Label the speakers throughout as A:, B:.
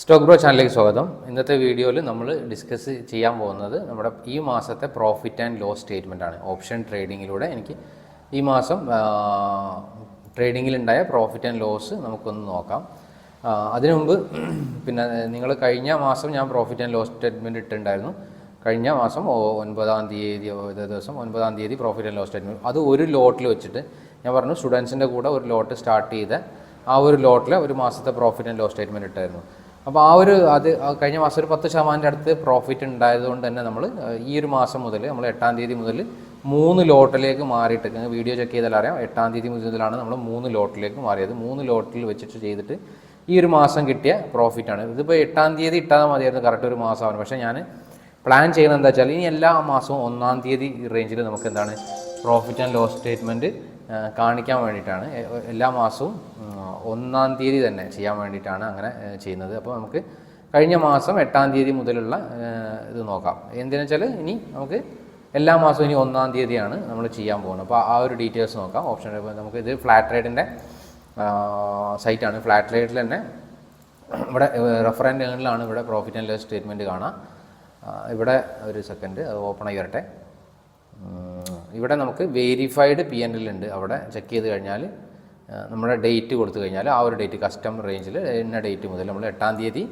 A: Stock bro ചാനലിലേക്ക് സ്വാഗതം. ഇന്നത്തെ വീഡിയോയിൽ നമ്മൾ ഡിസ്കസ് ചെയ്യാൻ പോകുന്നത് നമ്മുടെ ഈ മാസത്തെ പ്രോഫിറ്റ് ആൻഡ് ലോസ് സ്റ്റേറ്റ്മെന്റ് ആണ്. ഓപ്ഷൻ ട്രേഡിങ്ങിലൂടെ എനിക്ക് ഈ മാസം ട്രേഡിങ്ങിലുണ്ടായ പ്രോഫിറ്റ് ആൻഡ് ലോസ് നമുക്കൊന്ന് നോക്കാം. അതിനു മുമ്പ് പിന്നെ നിങ്ങൾ കഴിഞ്ഞ മാസം ഞാൻ പ്രോഫിറ്റ് ആൻഡ് ലോസ് സ്റ്റേറ്റ്മെന്റ് ഇട്ടിട്ടുണ്ടായിരുന്നു. കഴിഞ്ഞ മാസം ഒൻപതാം തീയതി ദിവസം ഒൻപതാം തീയതി പ്രോഫിറ്റ് ആൻഡ് ലോസ് സ്റ്റേറ്റ്മെന്റ് അത് ഒരു ലോട്ടിൽ വെച്ചിട്ട് ഞാൻ പറഞ്ഞു സ്റ്റുഡൻസിന്റെ കൂടെ ഒരു ലോട്ട് സ്റ്റാർട്ട് ചെയ്ത ആ ഒരു ലോട്ടിൽ ഒരു മാസത്തെ പ്രോഫിറ്റ് ആൻഡ് ലോസ് സ്റ്റേറ്റ്മെന്റ് ഇട്ടായിരുന്നു. അപ്പോൾ ആ ഒരു അത് കഴിഞ്ഞ മാസം ഒരു പത്ത് ശതമാനത്തിന്റെ അടുത്ത് പ്രോഫിറ്റ് ഉണ്ടായതുകൊണ്ട് തന്നെ നമ്മൾ ഈ ഒരു മാസം മുതൽ നമ്മൾ എട്ടാം തീയതി മുതൽ മൂന്ന് ലോട്ടിലേക്ക് മാറിയിട്ട് വീഡിയോ ചെക്ക് ചെയ്താൽ അറിയാം എട്ടാം തീയതി മുതലാണ് നമ്മൾ മൂന്ന് ലോട്ടിലേക്ക് മാറിയത്. മൂന്ന് ലോട്ടിൽ വെച്ചിട്ട് ചെയ്തിട്ട് ഈ ഒരു മാസം കിട്ടിയ പ്രോഫിറ്റാണ് ഇതിപ്പോൾ എട്ടാം തീയതി ഇട്ടാൽ മതിയായിരുന്നു കറക്റ്റ് ഒരു മാസമാണ്. പക്ഷേ ഞാൻ പ്ലാൻ ചെയ്യുന്നത് എന്താ വെച്ചാൽ ഇനി എല്ലാ മാസവും ഒന്നാം തീയതി റേഞ്ചിൽ നമുക്ക് എന്താണ് പ്രോഫിറ്റ് ആൻഡ് ലോസ് സ്റ്റേറ്റ്മെന്റ് കാണിക്കാൻ വേണ്ടിയിട്ടാണ്. എല്ലാ മാസവും ഒന്നാം തീയതി തന്നെ ചെയ്യാൻ വേണ്ടിയിട്ടാണ് അങ്ങനെ ചെയ്യുന്നത്. അപ്പോൾ നമുക്ക് കഴിഞ്ഞ മാസം എട്ടാം തീയതി മുതലുള്ള ഇത് നോക്കാം. എന്തിനു വെച്ചാൽ ഇനി നമുക്ക് എല്ലാ മാസവും ഇനി ഒന്നാം തീയതിയാണ് നമ്മൾ ചെയ്യാൻ പോകുന്നത്. അപ്പോൾ ആ ഒരു ഡീറ്റെയിൽസ് നോക്കാം. ഓപ്ഷൻ നമുക്ക് ഇത് ഫ്ലാറ്റ് റേറ്റിന്റെ സൈറ്റാണ്. ഫ്ലാറ്റ് റേറ്റിൽ തന്നെ ഇവിടെ റെഫറന്റുകളിലാണ് ഇവിടെ പ്രോഫിറ്റ് ആൻഡ് ലോസ് സ്റ്റേറ്റ്മെന്റ് കാണാം ഇവിടെ ഒരു സെക്കൻഡ് അത് ഓപ്പൺ ആയി വരട്ടെ ഇവിടെ നമുക്ക് വേരിഫൈഡ് പി എൻ എൽ ഉണ്ട്. അവിടെ ചെക്ക് ചെയ്ത് കഴിഞ്ഞാൽ നമ്മുടെ ഡേറ്റ് കൊടുത്തു കഴിഞ്ഞാൽ ആ ഒരു ഡേറ്റ് കസ്റ്റം റേഞ്ചിൽ ഇന്ന ഡേറ്റ് മുതൽ നമ്മൾ എട്ടാം തീയതി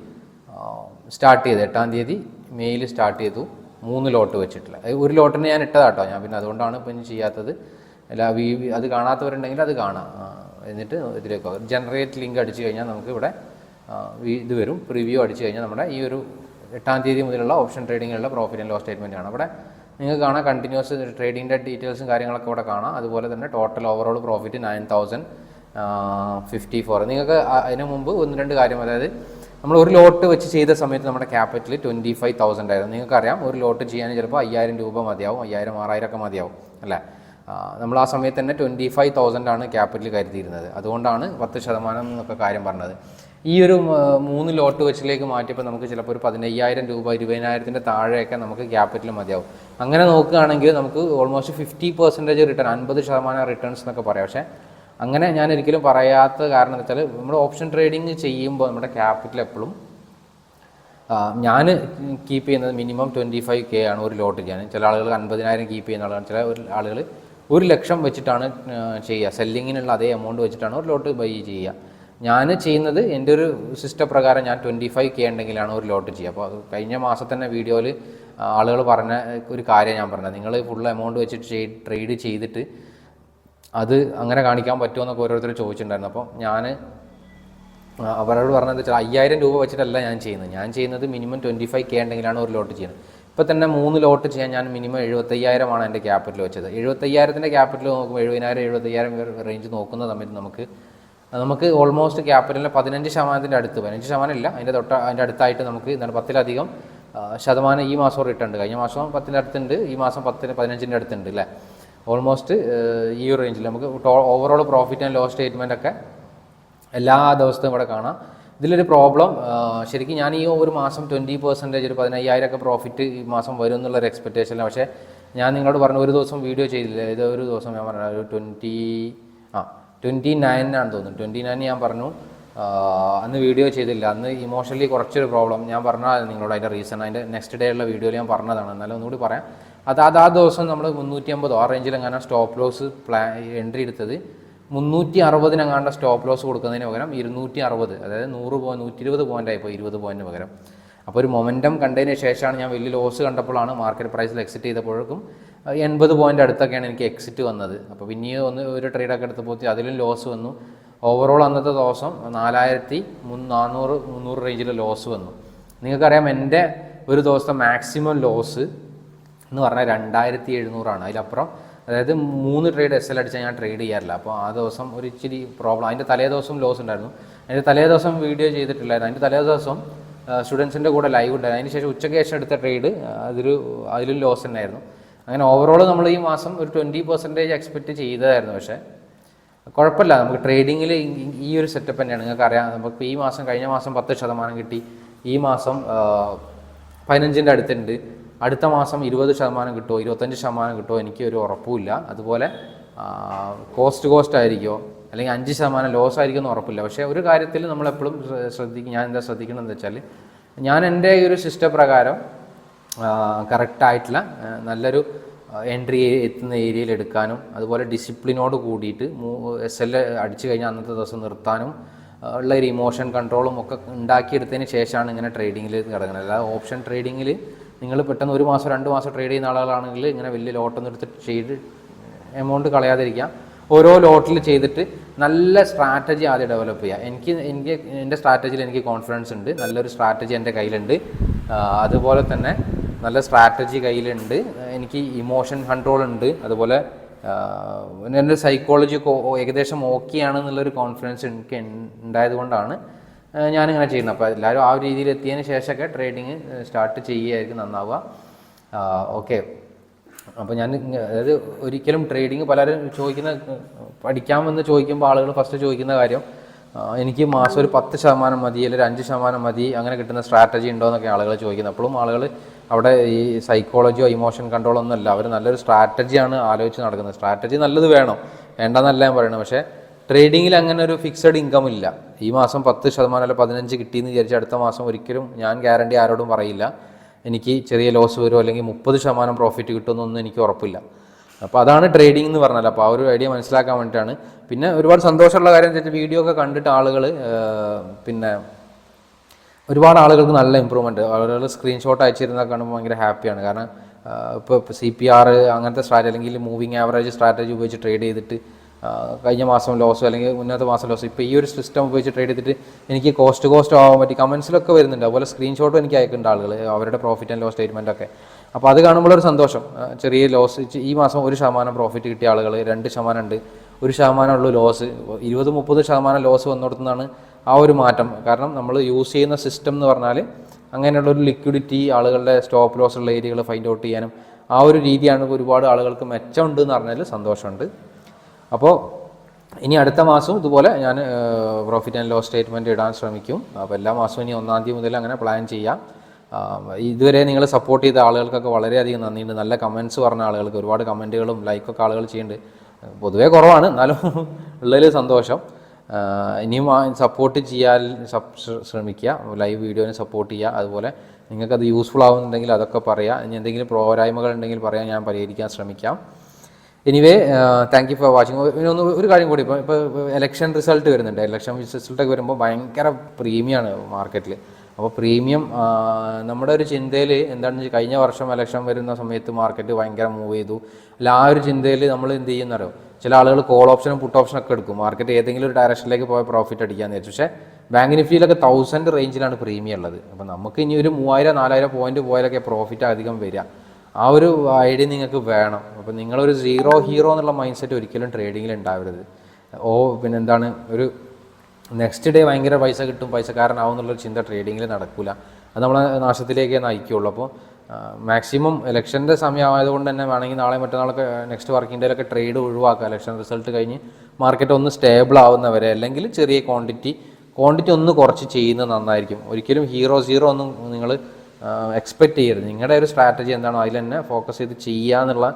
A: സ്റ്റാർട്ട് ചെയ്ത്. എട്ടാം തീയതി മെയിൽ സ്റ്റാർട്ട് ചെയ്തു. മൂന്ന് ലോട്ട് വെച്ചിട്ടില്ല. ഒരു ലോട്ടിന് ഞാൻ ഇട്ടതാട്ടോ. ഞാൻ പിന്നെ അതുകൊണ്ടാണ് ഇപ്പം ചെയ്യാത്തത്. അല്ല അത് കാണാത്തവരുണ്ടെങ്കിൽ അത് കാണാം. എന്നിട്ട് ഇതിലേക്ക് ജനറേറ്റ് ലിങ്ക് അടിച്ചു കഴിഞ്ഞാൽ നമുക്ക് ഇവിടെ ഇത് വരും. പ്രിവ്യൂ അടിച്ചു കഴിഞ്ഞാൽ നമ്മുടെ ഈ ഒരു എട്ടാം തീയതി മുതലുള്ള ഓപ്ഷൻ ട്രേഡിങ്ങിലുള്ള പ്രോഫിറ്റ് ആൻഡ് ലോസ് സ്റ്റേറ്റ്മെന്റ് ആണ്. അവിടെ നിങ്ങൾക്ക് കാണാം കണ്ടിന്യൂസ് ട്രേഡിങ്ങിന്റെ ഡീറ്റെയിൽസും കാര്യങ്ങളൊക്കെ ഇവിടെ കാണാം. അതുപോലെ തന്നെ total overall profit nine thousand fifty four നിങ്ങൾക്ക് അതിനു മുമ്പ് ഒന്ന് രണ്ട് കാര്യം അതായത് നമ്മൾ ഒരു ലോട്ട് വെച്ച് ചെയ്ത സമയത്ത് നമ്മുടെ ക്യാപിറ്റൽ ട്വന്റി ഫൈവ് തൗസൻഡ് ആയിരുന്നു. നിങ്ങൾക്കറിയാം ഒരു ലോട്ട് ചെയ്യാൻ ചിലപ്പോൾ അയ്യായിരം രൂപ മതിയാവും അയ്യായിരം ആറായിരം ഒക്കെ മതിയാവും അല്ലേ? നമ്മൾ ആ സമയത്ത് തന്നെ ട്വന്റി ഫൈവ് തൗസൻഡ് ആണ് ക്യാപിറ്റൽ കരുതിയിരുന്നത്. അതുകൊണ്ടാണ് പത്ത് ശതമാനം എന്നൊക്കെ കാര്യം പറഞ്ഞത്. ഈ ഒരു മൂന്ന് ലോട്ട് വെച്ചിലേക്ക് മാറ്റിയപ്പോൾ നമുക്ക് ചിലപ്പോൾ ഒരു പതിനയ്യായിരം രൂപ ഇരുപതിനായിരത്തിന്റെ താഴെയൊക്കെ നമുക്ക് ക്യാപിറ്റൽ മതിയാവും. അങ്ങനെ നോക്കുകയാണെങ്കിൽ നമുക്ക് ഓൾമോസ്റ്റ് ഫിഫ്റ്റി പെർസെന്റേജ് റിട്ടേൺ അൻപത് ശതമാനം റിട്ടേൺസ് എന്നൊക്കെ പറയാം. പക്ഷേ അങ്ങനെ ഞാൻ ഒരിക്കലും പറയാത്ത കാരണം എന്ന് വെച്ചാൽ നമ്മൾ ഓപ്ഷൻ ട്രേഡിങ് ചെയ്യുമ്പോൾ നമ്മുടെ ക്യാപിറ്റൽ എപ്പോഴും ഞാൻ കീപ്പ് ചെയ്യുന്നത് മിനിമം ട്വന്റി ഫൈവ് കെ ആണ് ഒരു ലോട്ട് ചെയ്യാൻ ചില ആളുകൾ അൻപതിനായിരം കീപ്പ് ചെയ്യുന്ന ആളാണ്. ചില ഒരു ആളുകൾ ഒരു ലക്ഷം വെച്ചിട്ടാണ് ചെയ്യുക. സെല്ലിങ്ങിനുള്ള അതേ എമൗണ്ട് വെച്ചിട്ടാണ് ഒരു ലോട്ട് ബൈ ചെയ്യുക. ഞാൻ ചെയ്യുന്നത് എന്റെ ഒരു സിസ്റ്റം പ്രകാരം ഞാൻ ട്വന്റി ഫൈവ് കെ ഉണ്ടെങ്കിലാണ് ഒരു ലോട്ട് ചെയ്യുക. അപ്പോൾ കഴിഞ്ഞ മാസം തന്നെ വീഡിയോയിൽ ആളുകൾ പറഞ്ഞ ഒരു കാര്യം ഞാൻ പറഞ്ഞത്. നിങ്ങൾ ഫുൾ എമൗണ്ട് വെച്ചിട്ട് ട്രേഡ് ചെയ്തിട്ട് അത് അങ്ങനെ കാണിക്കാൻ പറ്റുമോ എന്നൊക്കെ ഓരോരുത്തർ ചോദിച്ചിട്ടുണ്ടായിരുന്നു. അപ്പോൾ ഞാൻ അവരോട് പറഞ്ഞത് വെച്ചാൽ അയ്യായിരം രൂപ വെച്ചിട്ടല്ല ഞാൻ ചെയ്യുന്നത്. ഞാൻ ചെയ്യുന്നത് മിനിമം ട്വന്റി ഫൈവ് കെ ഉണ്ടെങ്കിലാണ് ഒരു ലോട്ട് ചെയ്യുന്നത്. ഇപ്പോൾ തന്നെ മൂന്ന് ലോട്ട് ചെയ്യാൻ ഞാൻ മിനിമം എഴുപത്തയ്യായിരമാണ് എന്റെ ക്യാപിറ്റൽ വെച്ചത്. എഴുപത്തയ്യായിരത്തിന്റെ ക്യാപിറ്റൽ നോക്കുമ്പോൾ എഴുപതിനായിരം എഴുപത്തയ്യായിരം റേഞ്ച് നോക്കുന്ന സമയത്ത് നമുക്ക് നമുക്ക് ഓൾമോസ്റ്റ് ക്യാപിറ്റലിന്റെ പതിനഞ്ച് ശതമാനത്തിന്റെ അടുത്ത് പതിനഞ്ച് ശതമാനം ഇല്ല അതിന്റെ തൊട്ട് അതിന്റെ അടുത്തായിട്ട് നമുക്ക് എന്താണ് പത്തിലധികം ശതമാനം ഈ മാസം റിട്ടേൺ ഉണ്ട്. കഴിഞ്ഞ മാസം പത്തിന്റെ അടുത്തുണ്ട് ഈ മാസം പത്തിന് പതിനഞ്ചിന്റെ അടുത്തുണ്ട് അല്ലേ? ഓൾമോസ്റ്റ് ഈ ഒരു റേഞ്ചിൽ നമുക്ക് overall profit and loss statement ഒക്കെ എല്ലാ ദിവസത്തും ഇവിടെ കാണാം. ഇതിലൊരു പ്രോബ്ലം ശരിക്കും ഞാൻ ഈ ഒരു മാസം ട്വന്റി പെർസെന്റേജ് ഒരു പതിനയ്യായിരം ഒക്കെ പ്രോഫിറ്റ് ഈ മാസം വരും എന്നുള്ളൊരു എക്സ്പെക്റ്റേഷനില്ല പക്ഷേ ഞാൻ നിങ്ങളോട് പറഞ്ഞ ഒരു ദിവസം വീഡിയോ ചെയ്തില്ല. ഇത് ഒരു ദിവസം ഞാൻ പറഞ്ഞു ഒരു ട്വന്റി ആ ട്വന്റി നയനാണ് തോന്നുന്നു. ട്വന്റി നയൻ ഞാൻ പറഞ്ഞു. അന്ന് വീഡിയോ ചെയ്തില്ല. അന്ന് ഇമോഷണലി കുറച്ചൊരു പ്രോബ്ലം ഞാൻ പറഞ്ഞാൽ നിങ്ങളോട് അതിന്റെ റീസൺ അതിന്റെ നെക്സ്റ്റ് ഡേ ഉള്ള വീഡിയോയിൽ ഞാൻ പറഞ്ഞതാണ്. എന്നാലും ഒന്നുകൂടി പറയാം. അത് അത് ആ ദിവസം നമ്മൾ മുന്നൂറ്റി അമ്പത് എങ്ങനെ സ്റ്റോപ്പ് ലോസ് പ്ലാ എൻട്രി എടുത്തത് മുന്നൂറ്റി അറുപതിനെങ്ങാണ്ട് സ്റ്റോപ്പ് ലോസ് കൊടുക്കുന്നതിന് പകരം ഇരുന്നൂറ്റി അറുപത് അതായത് നൂറ് പോയിന്റ് നൂറ്റി ഇരുപത് പോയിന്റ് ആയിപ്പോൾ ഇരുപത് പോയിന്റിന് പകരം. അപ്പോൾ ഒരു മൊമെന്റം കണ്ടതിന് ശേഷമാണ് ഞാൻ വലിയ ലോസ് കണ്ടപ്പോഴാണ് മാർക്കറ്റ് പ്രൈസിൽ എക്സിറ്റ് ചെയ്തപ്പോഴേക്കും എൺപത് പോയിന്റ് അടുത്തൊക്കെയാണ് എനിക്ക് എക്സിറ്റ് വന്നത്. അപ്പോൾ പിന്നെയും ഒന്ന് ഒരു ട്രേഡൊക്കെ എടുത്തപ്പോൾ അതിലും ലോസ് വന്നു. ഓവറോൾ അന്നത്തെ ദിവസം നാലായിരത്തി നാനൂറ് മുന്നൂറ് റേഞ്ചിൽ ലോസ് വന്നു. നിങ്ങൾക്കറിയാം എന്റെ ഒരു ദിവസത്തെ മാക്സിമം ലോസ് എന്ന് പറഞ്ഞാൽ രണ്ടായിരത്തി എഴുന്നൂറാണ് അതിലപ്പുറം. അതായത് മൂന്ന് ട്രേഡ് എസ് എൽ അടിച്ചാൽ ഞാൻ ട്രേഡ് ചെയ്യാറില്ല. അപ്പോൾ ആ ദിവസം ഒരു ഇച്ചിരി പ്രോബ്ലം അതിന്റെ തലേ ദിവസം ലോസ് ഉണ്ടായിരുന്നു. അതിന്റെ തലേ ദിവസം വീഡിയോ ചെയ്തിട്ടില്ലായിരുന്നു. അതിന്റെ തലേ ദിവസം സ്റ്റുഡൻസിന്റെ കൂടെ ലൈവ് ഉണ്ടായിരുന്നു. അതിന് ശേഷം ഉച്ചയ്ക്ക് ശേഷം എടുത്ത ട്രേഡ് അതൊരു അതിലും ലോസ് തന്നെയായിരുന്നു അങ്ങനെ ഓവറോൾ നമ്മൾ ഈ മാസം ഒരു ട്വന്റി പെർസെന്റേജ് എക്സ്പെക്റ്റ് ചെയ്തതായിരുന്നു. പക്ഷേ കുഴപ്പമില്ല. നമുക്ക് ട്രേഡിങ്ങിൽ ഈ ഒരു സെറ്റപ്പ് തന്നെയാണ്. നിങ്ങൾക്ക് അറിയാം. നമുക്ക് ഈ മാസം കഴിഞ്ഞ മാസം പത്ത് ശതമാനം കിട്ടി. ഈ മാസം പതിനഞ്ചിന്റെ അടുത്തുണ്ട്. അടുത്ത മാസം ഇരുപത് ശതമാനം കിട്ടുമോ ഇരുപത്തഞ്ച് ശതമാനം കിട്ടുമോ എനിക്ക് ഒരു ഉറപ്പുമില്ല. അതുപോലെ കോസ്റ്റ് കോസ്റ്റ് ആയിരിക്കുമോ അല്ലെങ്കിൽ അഞ്ച് ശതമാനം ലോസ് ആയിരിക്കും എന്ന് ഉറപ്പില്ല. പക്ഷേ ഒരു കാര്യത്തിൽ നമ്മളെപ്പോഴും ശ്രദ്ധിക്കും ഞാൻ എന്താ ശ്രദ്ധിക്കണം എന്ന് വെച്ചാൽ ഞാൻ എന്റെ ഒരു സിസ്റ്റം പ്രകാരം കറക്റ്റായിട്ടുള്ള നല്ലൊരു എൻട്രി എത്തുന്ന ഏരിയയിൽ എടുക്കാനും അതുപോലെ ഡിസിപ്ലിനോട് കൂടിയിട്ട് എസ് എൽ അടിച്ചു കഴിഞ്ഞാൽ അന്നത്തെ ദിവസം നിർത്താനും ഉള്ള ഒരു ഇമോഷൻ കൺട്രോളും ഒക്കെ ഉണ്ടാക്കിയെടുത്തതിന് ശേഷമാണ് ഇങ്ങനെ ട്രേഡിങ്ങിൽ കിടക്കുന്നത് അല്ലാതെ ഓപ്ഷൻ ട്രേഡിങ്ങിൽ നിങ്ങൾ പെട്ടെന്ന് ഒരു മാസം രണ്ട് മാസം ട്രേഡ് ചെയ്യുന്ന ആളുകളാണെങ്കിൽ ഇങ്ങനെ വലിയ ലോട്ടൊന്നും എടുത്തിട്ട് ചെയ്ത് എമൗണ്ട് കളയാതിരിക്കാം. ഓരോ ലോട്ടിൽ ചെയ്തിട്ട് നല്ല സ്ട്രാറ്റജി ആദ്യം ഡെവലപ്പ് ചെയ്യുക എനിക്ക് എനിക്ക് എന്റെ സ്ട്രാറ്റജിയിൽ എനിക്ക് കോൺഫിഡൻസ് ഉണ്ട്. നല്ലൊരു സ്ട്രാറ്റജി എന്റെ കയ്യിലുണ്ട്. അതുപോലെ തന്നെ നല്ല സ്ട്രാറ്റജി കയ്യിലുണ്ട്. എനിക്ക് ഇമോഷൻ കൺട്രോൾ ഉണ്ട്. അതുപോലെ എന്റെ സൈക്കോളജി ഏകദേശം ഓക്കെയാണെന്നുള്ളൊരു കോൺഫിഡൻസ് എനിക്ക് ഉൺ- ഉണ്ടായത് കൊണ്ടാണ് ആഹ് ഞാനിങ്ങനെ ചെയ്യുന്നത് അപ്പോൾ എല്ലാവരും ആ ഒരു രീതിയിൽ എത്തിയതിന് ശേഷമൊക്കെ ട്രേഡിങ് സ്റ്റാർട്ട് ചെയ്യുകയായിരിക്കും നന്നാവുക. ഓക്കെ അപ്പോൾ ഞാൻ അതായത് ഒരിക്കലും ട്രേഡിങ് പലരും ചോദിക്കുന്ന പഠിക്കാമെന്ന് ചോദിക്കുമ്പോൾ ആളുകൾ ഫസ്റ്റ് ചോദിക്കുന്ന കാര്യം എനിക്ക് മാസം ഒരു പത്ത് ശതമാനം മതി അല്ലെങ്കിൽ അഞ്ച് ശതമാനം മതി അങ്ങനെ കിട്ടുന്ന സ്ട്രാറ്റജി ഉണ്ടോ എന്നൊക്കെ ആളുകൾ ചോദിക്കുന്നത്. അപ്പോഴും ആളുകൾ അവിടെ ഈ സൈക്കോളജിയോ ഇമോഷൻ കൺട്രോളോ ഒന്നും അല്ല. അവർ നല്ലൊരു സ്ട്രാറ്റജിയാണ് ആലോചിച്ച് നടക്കുന്നത്. സ്ട്രാറ്റജി നല്ലത് വേണം. വേണ്ടെന്നല്ല ഞാൻ പറയുന്നത്. പക്ഷേ ട്രേഡിങ്ങിൽ അങ്ങനെ ഒരു ഫിക്സഡ് ഇൻകം ഇല്ല. ഈ മാസം പത്ത് ശതമാനം അല്ല പതിനഞ്ച് കിട്ടിയെന്ന് വിചാരിച്ച് അടുത്ത മാസം ഒരിക്കലും ഞാൻ ഗ്യാരണ്ടി ആരോടും പറയില്ല. എനിക്ക് ചെറിയ ലോസ് വരുമോ അല്ലെങ്കിൽ മുപ്പത് ശതമാനം പ്രോഫിറ്റ് കിട്ടുമെന്നൊന്നും എനിക്ക് ഉറപ്പില്ല. അപ്പോൾ അതാണ് ട്രേഡിംഗ് എന്ന് പറഞ്ഞാൽ. അപ്പോൾ ആ ഒരു ഐഡിയ മനസ്സിലാക്കാൻ വേണ്ടിയിട്ടാണ്. പിന്നെ ഒരുപാട് സന്തോഷമുള്ള കാര്യം വെച്ചാൽ വീഡിയോ ഒക്കെ കണ്ടിട്ട് ആളുകൾ പിന്നെ ഒരുപാട് ആളുകൾക്ക് നല്ല ഇമ്പ്രൂവ്മെന്റ് ആളുകൾ സ്ക്രീൻഷോട്ട് അയച്ചിരുന്ന കാണുമ്പോൾ ഭയങ്കര ഹാപ്പിയാണ് കാരണം ഇപ്പോൾ സി പി ആർ അങ്ങനത്തെ സ്ട്രാറ്റജി അല്ലെങ്കിൽ മൂവിങ് ആവറേജ് സ്ട്രാറ്റജി ഉപയോഗിച്ച് ട്രേഡ് ചെയ്തിട്ട് കഴിഞ്ഞ മാസം ലോസ് അല്ലെങ്കിൽ മുന്നത്തെ മാസം ലോസ് ഇപ്പോൾ ഈ ഒരു സിസ്റ്റം ഉപയോഗിച്ച് ട്രേഡ് ചെയ്തിട്ട് എനിക്ക് കോസ്റ്റ് കോസ്റ്റ് ആവാൻ പറ്റി. കമൻസിലൊക്കെ വരുന്നുണ്ട്. അതുപോലെ സ്ക്രീൻഷോട്ടും എനിക്ക് അയക്കുന്നുണ്ട് ആളുകൾ അവരുടെ പ്രോഫിറ്റ് ആൻഡ് ലോസ് സ്റ്റേറ്റ്മെന്റ് ഒക്കെ. അപ്പോൾ അത് കാണുമ്പോൾ ഒരു സന്തോഷം. ചെറിയ ലോസ് ഈ മാസം ഒരു ശതമാനം പ്രോഫിറ്റ് കിട്ടിയ ആളുകൾ രണ്ട് ശതമാനം ഉണ്ട്. ഒരു ശതമാനമുള്ളൂ ലോസ് ഇരുപത് മുപ്പത് ശതമാനം ലോസ് വന്നിടത്തുനിന്നാണ് ആ ഒരു മാറ്റം. കാരണം നമ്മൾ യൂസ് ചെയ്യുന്ന സിസ്റ്റം എന്ന് പറഞ്ഞാൽ അങ്ങനെയുള്ള ഒരു ലിക്വിഡിറ്റി ആളുകളുടെ സ്റ്റോപ്പ് ലോസ് ഉള്ള ഏരിയകൾ ഫൈൻഡ് ഔട്ട് ചെയ്യാനും ആ ഒരു രീതിയാണ് ഒരുപാട് ആളുകൾക്ക് മെച്ചമുണ്ട് എന്ന് പറഞ്ഞാൽ സന്തോഷമുണ്ട്. അപ്പോൾ ഇനി അടുത്ത മാസം ഇതുപോലെ ഞാൻ പ്രോഫിറ്റ് ആൻഡ് ലോസ് സ്റ്റേറ്റ്മെന്റ് ഇടാൻ ശ്രമിക്കും. അപ്പോൾ എല്ലാ മാസവും ഇനി ഒന്നാം തീയതി മുതൽ അങ്ങനെ പ്ലാൻ ചെയ്യാം. ഇതുവരെ നിങ്ങൾ സപ്പോർട്ട് ചെയ്ത ആളുകൾക്കൊക്കെ വളരെയധികം നന്ദിയുണ്ട്. നല്ല കമൻസ് പറഞ്ഞ ആളുകൾക്ക് ഒരുപാട് കമന്റുകളും ലൈക്കൊക്കെ ആളുകൾ ചെയ്യുന്നുണ്ട്. പൊതുവേ കുറവാണ് എന്നാലും ഉള്ളതിൽ സന്തോഷം. ഇനിയും സപ്പോർട്ട് ചെയ്യാൻ ശ്രമിക്കുക. ലൈവ് വീഡിയോനെ സപ്പോർട്ട് ചെയ്യുക. അതുപോലെ നിങ്ങൾക്കത് യൂസ്ഫുൾ ആവുന്നുണ്ടെങ്കിൽ അതൊക്കെ പറയുക ഇനി എന്തെങ്കിലും പോരായ്മകൾ ഉണ്ടെങ്കിൽ പറയാൻ ഞാൻ പരിഹരിക്കാൻ ശ്രമിക്കാം. Anyway thank you for watching പിന്നെ ഒന്ന് ഒരു കാര്യം കൂടി ഇപ്പോൾ ഇപ്പോൾ ഇലക്ഷൻ റിസൾട്ട് വരുന്നുണ്ട്. ഇലക്ഷൻ റിസൾട്ടൊക്കെ വരുമ്പോൾ ഭയങ്കര പ്രീമിയമാണ് മാർക്കറ്റിൽ അപ്പോൾ പ്രീമിയം നമ്മുടെ ഒരു ചിന്തയിൽ എന്താണെന്ന് വെച്ചാൽ കഴിഞ്ഞ വർഷം ഇലക്ഷൻ വരുന്ന സമയത്ത് മാർക്കറ്റ് ഭയങ്കര മൂവ് ചെയ്തു. അല്ല ആ ഒരു ചിന്തയിൽ നമ്മൾ എന്ത് ചെയ്യുന്നറിയോ ചില ആളുകൾ കോൾ ഓപ്ഷനും പുട്ട് ഓപ്ഷനും ഒക്കെ എടുക്കും. മാർക്കറ്റ് ഏതെങ്കിലും ഒരു ഡയറക്ഷനിലേക്ക് പോയ പ്രോഫിറ്റ് അടിക്കാന്ന് വിചാരിച്ചു. പക്ഷേ ബാങ്ക് നിഫ്റ്റിയിലൊക്കെ തൗസൻഡ് റേഞ്ചിലാണ് പ്രീമിയം ഉള്ളത്. അപ്പോൾ നമുക്ക് ഇനി ഒരു മൂവായിരം നാലായിരം പോയിന്റ് പോയാലൊക്കെ പ്രോഫിറ്റ് അധികം വരിക. ആ ഒരു ഐഡിയ നിങ്ങൾക്ക് വേണം. അപ്പോൾ നിങ്ങളൊരു സീറോ ഹീറോ എന്നുള്ള മൈൻഡ് സെറ്റ് ഒരിക്കലും ട്രേഡിങ്ങിൽ ഉണ്ടാവരുത് ഓ പിന്നെ എന്താണ് ഒരു നെക്സ്റ്റ് ഡേ ഭയങ്കര പൈസ കിട്ടും പൈസക്കാരനാവും എന്നുള്ളൊരു ചിന്ത ട്രേഡിങ്ങിൽ നടക്കില്ല അത് നമ്മളെ നാശത്തിലേക്കേ നയിക്കുള്ളൂ. അപ്പോൾ മാക്സിമം ഇലക്ഷന്റെ സമയമായതുകൊണ്ട് തന്നെ വേണമെങ്കിൽ നാളെ മറ്റന്നാളൊക്കെ നെക്സ്റ്റ് വർക്കിംഗ് ഡേയിലൊക്കെ ട്രേഡ് ഒഴിവാക്കുക ഇലക്ഷൻ റിസൾട്ട് കഴിഞ്ഞ് മാർക്കറ്റ് ഒന്ന് സ്റ്റേബിൾ ആവുന്നവരെ അല്ലെങ്കിൽ ചെറിയ ക്വാണ്ടിറ്റി ക്വാണ്ടിറ്റി ഒന്ന് കുറച്ച് ചെയ്യുന്നത് നന്നായിരിക്കും. ഒരിക്കലും ഹീറോ സീറോ ഒന്നും നിങ്ങൾ എക്സ്പെക്റ്റ് ചെയ്യരുത്. നിങ്ങളുടെ ഒരു സ്ട്രാറ്റജി എന്താണോ അതിൽ തന്നെ ഫോക്കസ് ചെയ്ത് ചെയ്യുക എന്നുള്ള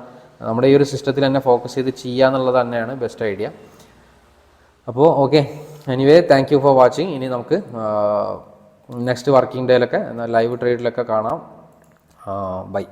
A: നമ്മുടെ ഈ ഒരു സിസ്റ്റത്തിൽ തന്നെ ഫോക്കസ് ചെയ്ത് ചെയ്യുക എന്നുള്ളത് തന്നെയാണ് ബെസ്റ്റ് ഐഡിയ അപ്പോൾ okay anyway thank you for watching ഇനി നമുക്ക് നെക്സ്റ്റ് വർക്കിംഗ് ഡേയിലൊക്കെ ലൈവ് ട്രേഡിലൊക്കെ കാണാം. ബൈ